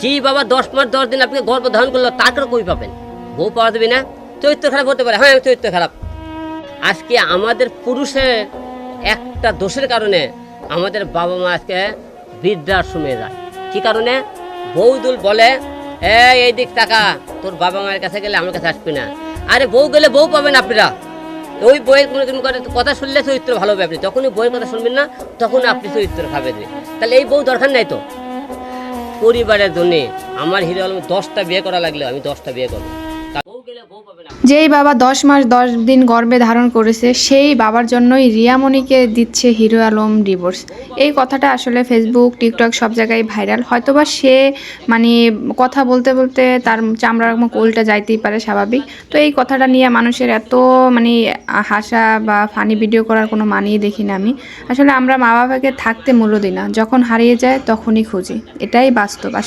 যে বাবা দশ মাস দশ দিন আপনাকে গর্ভ ধারণ করল তাকে কই পাবেন? বউ পাওয়া যাবে না? চরিত্র খারাপ হতে পারে। হ্যাঁ চরিত্র খারাপ। আজকে আমাদের পুরুষের একটা দোষের কারণে আমাদের বাবা মা আজকে বৃদ্ধাশ্রমে যায়। কি কারণে? বৌদুল বলে, এই দিক টাকা তোর বাবা মায়ের কাছে গেলে আমার কাছে আসবি না। আরে, বউ গেলে বউ পাবেন আপনারা। ওই বইয়ের কোনো দিন করে কথা শুনলে চরিত্র ভালো হবে আপনি। যখনই বইয়ের কথা শুনবেন না, তখন আপনি চরিত্র খাবেন। তাহলে এই বউ দরকার নাই তো? পরিবারের জন্য আমার হিরো আলম দশটা বিয়ে করা লাগলে আমি দশটা বিয়ে করব। যেই বাবা দশ মাস দশ দিন গর্ভে ধারণ করেছে, সেই বাবার জন্যই রিয়ামণিকে দিচ্ছে হিরো আলম ডিভোর্স এই কথাটা আসলে ফেসবুক টিকটক সব জায়গায় ভাইরাল হয়তোবা সে মানে কথা বলতে বলতে তার চামড়ার মুখ উল্টে যাইতেই পারে স্বাভাবিক। তো এই কথাটা নিয়ে মানুষের এত মানে হাসা বা ফানি ভিডিও করার কোনো মানিয়ে দেখি না আমি। আসলে আমরা মা বাবাকে থাকতে মূল্য দিই না। যখন হারিয়ে যায় তখনই খুঁজি। এটাই বাস্তব। আসলে